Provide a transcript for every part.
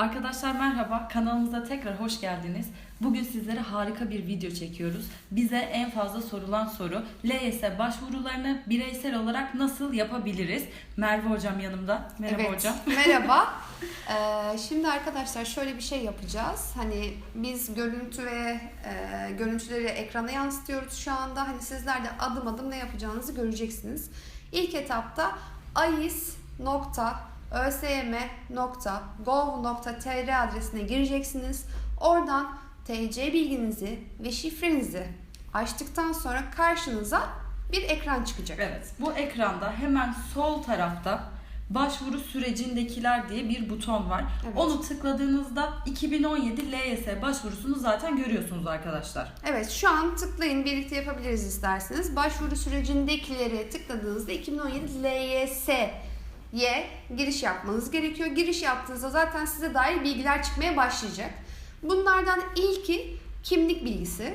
Arkadaşlar merhaba, kanalımıza tekrar hoş geldiniz. Bugün sizlere harika bir video çekiyoruz. Bize en fazla sorulan soru, LYS başvurularını bireysel olarak nasıl yapabiliriz? Merve hocam yanımda. Merhaba evet. hocam. Merhaba. Ee, şimdi arkadaşlar şöyle bir şey yapacağız. Hani biz görüntü ve e, görüntüleri ekrana yansıtıyoruz şu anda. Hani sizler de adım adım ne yapacağınızı göreceksiniz. İlk etapta ais.ösm.gov.tr adresine gireceksiniz. Oradan TC bilginizi ve şifrenizi açtıktan sonra karşınıza bir ekran çıkacak. Evet, bu ekranda hemen sol tarafta başvuru sürecindekiler diye bir buton var. Evet. Onu tıkladığınızda 2017 LYS başvurusunu zaten görüyorsunuz arkadaşlar. Evet şu an tıklayın birlikte yapabiliriz isterseniz. Başvuru sürecindekileri tıkladığınızda 2017 LYS'ye giriş yapmanız gerekiyor. Giriş yaptığınızda zaten size dair bilgiler çıkmaya başlayacak. Bunlardan ilki kimlik bilgisi.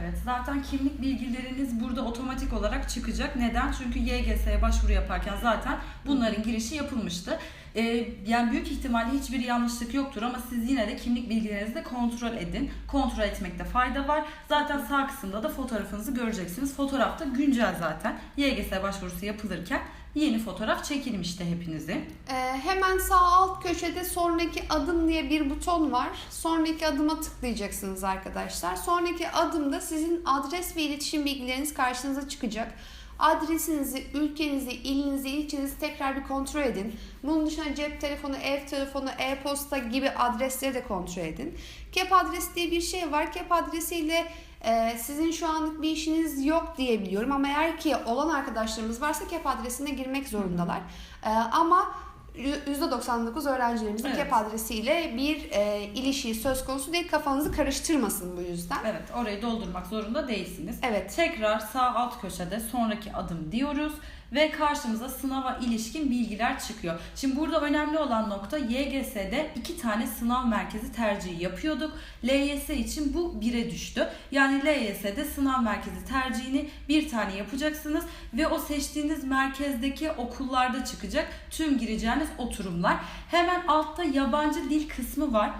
Evet, zaten kimlik bilgileriniz burada otomatik olarak çıkacak. Neden? Çünkü YGS'ye başvuru yaparken zaten bunların girişi yapılmıştı. Ee, yani büyük ihtimalle hiçbir yanlışlık yoktur ama siz yine de kimlik bilgilerinizi de kontrol edin. Kontrol etmekte fayda var. Zaten sağ kısımda da fotoğrafınızı göreceksiniz. Fotoğrafta güncel zaten. YGS başvurusu yapılırken yeni fotoğraf çekilmişti hepinizin. Ee, hemen sağ alt köşede sonraki adım diye bir buton var. Sonraki adıma tıklayacaksınız arkadaşlar. Sonraki adımda sizin adres ve iletişim bilgileriniz karşınıza çıkacak. Adresinizi, ülkenizi, ilinizi, ilçenizi tekrar bir kontrol edin. Bunun dışında cep telefonu, ev telefonu, e-posta gibi adresleri de kontrol edin. KEP adresi diye bir şey var. KEP adresiyle e, sizin şu anlık bir işiniz yok diye biliyorum ama eğer ki olan arkadaşlarımız varsa KEP adresine girmek zorundalar. E, ama %99 öğrencilerimizin Evet. KEP adresiyle bir e, ilişiği söz konusu değil. Kafanızı karıştırmasın bu yüzden. Evet, orayı doldurmak zorunda değilsiniz. Evet. Tekrar sağ alt köşede sonraki adım diyoruz ve karşımıza sınava ilişkin bilgiler çıkıyor. Şimdi burada önemli olan nokta YGS'de iki tane sınav merkezi tercihi yapıyorduk. LYS için bu 1'e düştü. Yani LYS'de sınav merkezi tercihini bir tane yapacaksınız ve o seçtiğiniz merkezdeki okullarda çıkacak tüm gireceğiniz oturumlar. Hemen altta yabancı dil kısmı var.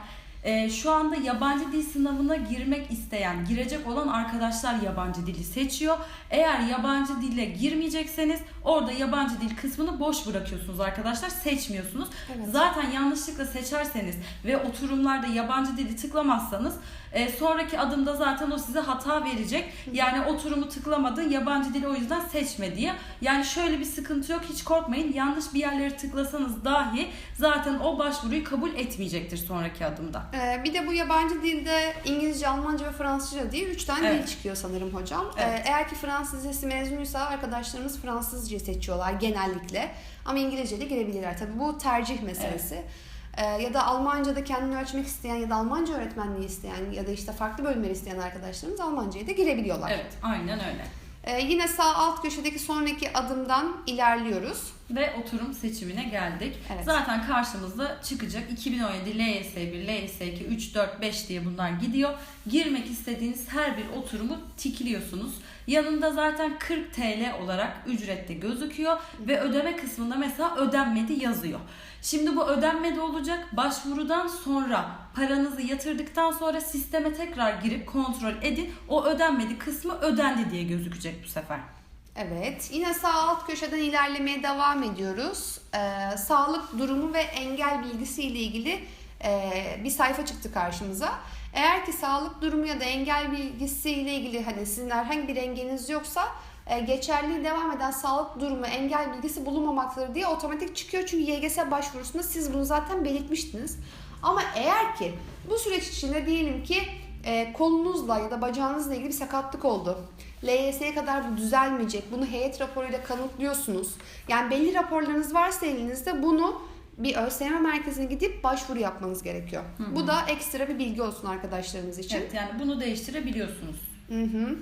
Ee, şu anda yabancı dil sınavına girmek isteyen, girecek olan arkadaşlar yabancı dili seçiyor. Eğer yabancı dile girmeyecekseniz orada yabancı dil kısmını boş bırakıyorsunuz arkadaşlar. Seçmiyorsunuz. Evet. Zaten yanlışlıkla seçerseniz ve oturumlarda yabancı dili tıklamazsanız e, sonraki adımda zaten o size hata verecek. Yani oturumu tıklamadın yabancı dili o yüzden seçme diye. Yani şöyle bir sıkıntı yok hiç korkmayın. Yanlış bir yerleri tıklasanız dahi zaten o başvuruyu kabul etmeyecektir sonraki adımda. Ee, bir de bu yabancı dilde İngilizce, Almanca ve Fransızca diye 3 tane Evet. dil çıkıyor sanırım hocam. Evet. Ee, eğer ki Fransız lisesi mezunuysa arkadaşlarımız Fransızca seçiyorlar genellikle. Ama İngilizce de girebilirler. Tabii bu tercih meselesi. Ee, ya da Almanca'da kendini ölçmek isteyen ya da Almanca öğretmenliği isteyen ya da işte farklı bölümleri isteyen arkadaşlarımız Almanca'ya da girebiliyorlar. Evet aynen öyle. Ee, yine sağ alt köşedeki sonraki adımdan ilerliyoruz. Ve oturum seçimine geldik. Evet. Zaten karşımızda çıkacak 2017 LYS1, LYS2, 3, 4, 5 diye bunlar gidiyor. Girmek istediğiniz her bir oturumu tikliyorsunuz. Yanında zaten 40 TL olarak ücrette gözüküyor ve ödeme kısmında mesela ödenmedi yazıyor. Şimdi bu ödenmedi olacak. Başvurudan sonra paranızı yatırdıktan sonra sisteme tekrar girip kontrol edin. O ödenmedi kısmı ödendi diye gözükecek bu sefer. Evet, yine sağ alt köşeden ilerlemeye devam ediyoruz. Ee, sağlık durumu ve engel bilgisi ile ilgili e, bir sayfa çıktı karşımıza. Eğer ki sağlık durumu ya da engel bilgisi ile ilgili hani sizin herhangi bir engeliniz yoksa e, geçerli devam eden sağlık durumu, engel bilgisi bulunmamaktadır diye otomatik çıkıyor. Çünkü YGS başvurusunda siz bunu zaten belirtmiştiniz. Ama eğer ki bu süreç içinde diyelim ki e, kolunuzla ya da bacağınızla ilgili bir sakatlık oldu. LYS'ye kadar bu düzelmeyecek. Bunu heyet raporuyla kanıtlıyorsunuz. Yani belli raporlarınız varsa elinizde bunu bir ÖSYM merkezine gidip başvuru yapmanız gerekiyor. Bu da ekstra bir bilgi olsun arkadaşlarımız için. Evet yani bunu değiştirebiliyorsunuz. Hı hı.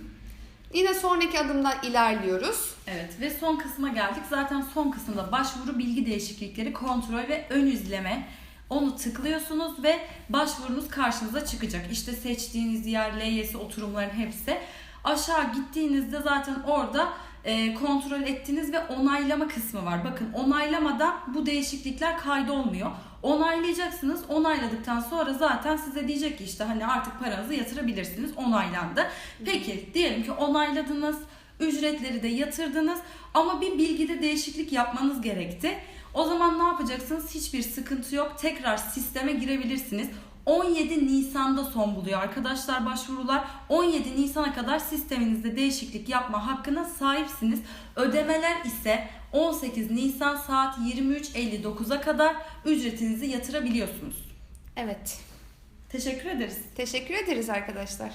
Yine sonraki adımdan ilerliyoruz. Evet ve son kısma geldik. Zaten son kısımda başvuru bilgi değişiklikleri, kontrol ve ön izleme. Onu tıklıyorsunuz ve başvurunuz karşınıza çıkacak. İşte seçtiğiniz yer, LYS oturumların hepsi. Aşağı gittiğinizde zaten orada e, kontrol ettiğiniz ve onaylama kısmı var. Bakın onaylamada bu değişiklikler kaydolmuyor. Onaylayacaksınız. Onayladıktan sonra zaten size diyecek ki işte hani artık paranızı yatırabilirsiniz. Onaylandı. Peki diyelim ki onayladınız. Ücretleri de yatırdınız ama bir bilgide değişiklik yapmanız gerekti. O zaman ne yapacaksınız? Hiçbir sıkıntı yok. Tekrar sisteme girebilirsiniz. 17 Nisan'da son buluyor arkadaşlar başvurular. 17 Nisan'a kadar sisteminizde değişiklik yapma hakkına sahipsiniz. Ödemeler ise 18 Nisan saat 23.59'a kadar ücretinizi yatırabiliyorsunuz. Evet. Teşekkür ederiz. Teşekkür ederiz arkadaşlar.